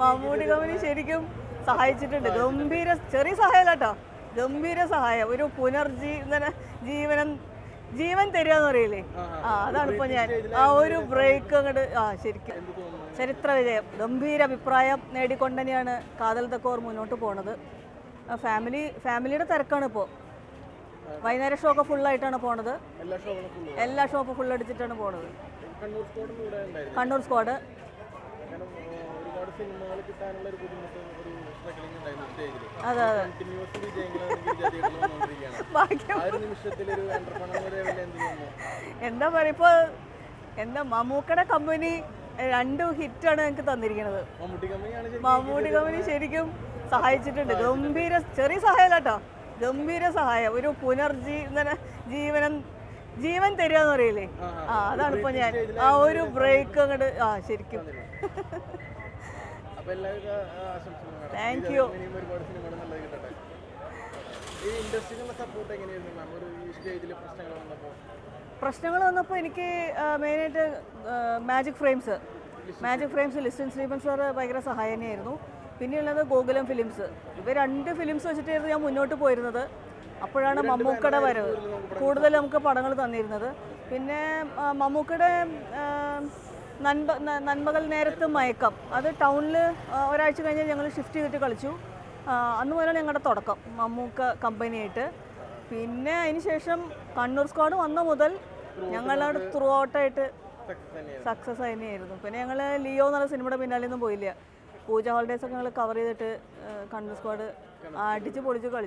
Mammootty company ശരിക്കും സഹായിച്ചിട്ടുണ്ട്. ഗംഭീര ചെറിയ സഹായം കേട്ടോ ഗംഭീര സഹായം. ഒരു പുനർജീവന ജീവനം ജീവൻ തരിക എന്ന് പറയില്ലേ? ആ അതാണ് ഇപ്പൊ ഞാൻ. ആ ഒരു ബ്രേക്ക് അങ്ങോട്ട് ആ ശരിക്കും. ചരിത്ര വിജയം. ഗംഭീര അഭിപ്രായം നേടിക്കൊണ്ട് തന്നെയാണ് കാതൽ തക്കോർ മുന്നോട്ട് പോണത്. ആ, ഫാമിലി ഫാമിലിയുടെ തിരക്കാണ് ഇപ്പോ. വൈകുന്നേരം ഷോ ഒക്കെ ഫുള്ളായിട്ടാണ് പോണത്. എല്ലാ ഷോപ്പും ഫുൾ അടിച്ചിട്ടാണ് പോണത്. കണ്ണൂർ സ്ക്വാഡ് സിനിമകൾ കിട്ടാനുള്ള ഒരു ബുദ്ധിമുട്ട് ഒരു സ്ട്രഗിളിംഗ് ഉണ്ടായിരുന്നു സ്റ്റേജിൽ അതെ അതെ. കണ്ടിന്യൂസ് വിജയങ്ങളാണെങ്കിൽ വിജയങ്ങൾ വന്നുകൊണ്ടിരിക്കുകയാണ് ഭാഗ്യം. ഒരു നിമിഷത്തിൽ ഒരു എന്റർപ്രണർ ലെവലിൽ എന്ത് പറയുക ഇപ്പോൾ എന്താ മമ്മൂക്കയുടെ കമ്പനി രണ്ട് ഹിറ്റാണ് ഞങ്ങൾക്ക് തന്നിരിക്കുന്നത് മമ്മൂട്ടി കമ്പനി ശരിക്കും സഹായിച്ചിട്ടുണ്ട്. ഗംഭീര ചെറിയ സഹായം കേട്ടോ. ഗംഭീര സഹായം. ഒരു പുനർജീവന ജീവനം ജീവൻ തരിക എന്ന് പറയില്ലേ? ആ അതാണ് ഇപ്പൊ ഞാൻ ആ ഒരു ബ്രേക്ക് അങ്ങോട്ട് ആ ശരിക്കും. പ്രശ്നങ്ങൾ വന്നപ്പോൾ എനിക്ക് മെയിനായിട്ട് Magic Frames Magic Frames Listin Stephen sir ഭയങ്കര സഹായനയായിരുന്നു. പിന്നെയുള്ളത് ഗോകുലം ഫിലിംസ് ഇവ രണ്ട് ഫിലിംസ് വെച്ചിട്ടായിരുന്നു ഞാൻ മുന്നോട്ട് പോയിരുന്നത്. അപ്പോഴാണ് മമ്മൂക്കയുടെ വരവ്. കൂടുതൽ നമുക്ക് പടങ്ങൾ തന്നിരുന്നത്. പിന്നെ മമ്മൂക്കയുടെ നൻപ ന- നന്മകൾ നേരത്ത് മയക്കം. അത് ടൗണിൽ ഒരാഴ്ച കഴിഞ്ഞ് ഞങ്ങൾ ഷിഫ്റ്റ് ചെയ്തിട്ട് കളിച്ചു. അന്ന് മുതലാണ് ഞങ്ങളുടെ തുടക്കം മമ്മൂക്ക കമ്പനിയായിട്ട് പിന്നെ അതിന് ശേഷം കണ്ണൂർ സ്ക്വാഡ് വന്ന മുതൽ ഞങ്ങളവിടെ ത്രൂ ഔട്ടായിട്ട് സക്സസ് തന്നെയായിരുന്നു പിന്നെ ഞങ്ങൾ ലിയോ എന്നുള്ള സിനിമയുടെ പിന്നാലെ ഒന്നും പോയില്ല. പൂജ ഹോളിഡേസ് ഒക്കെ ഞങ്ങൾ കവർ ചെയ്തിട്ട് കണ്ണൂർ സ്ക്വാഡ് അടിച്ച് പൊളിച്ച് കളിച്ചു.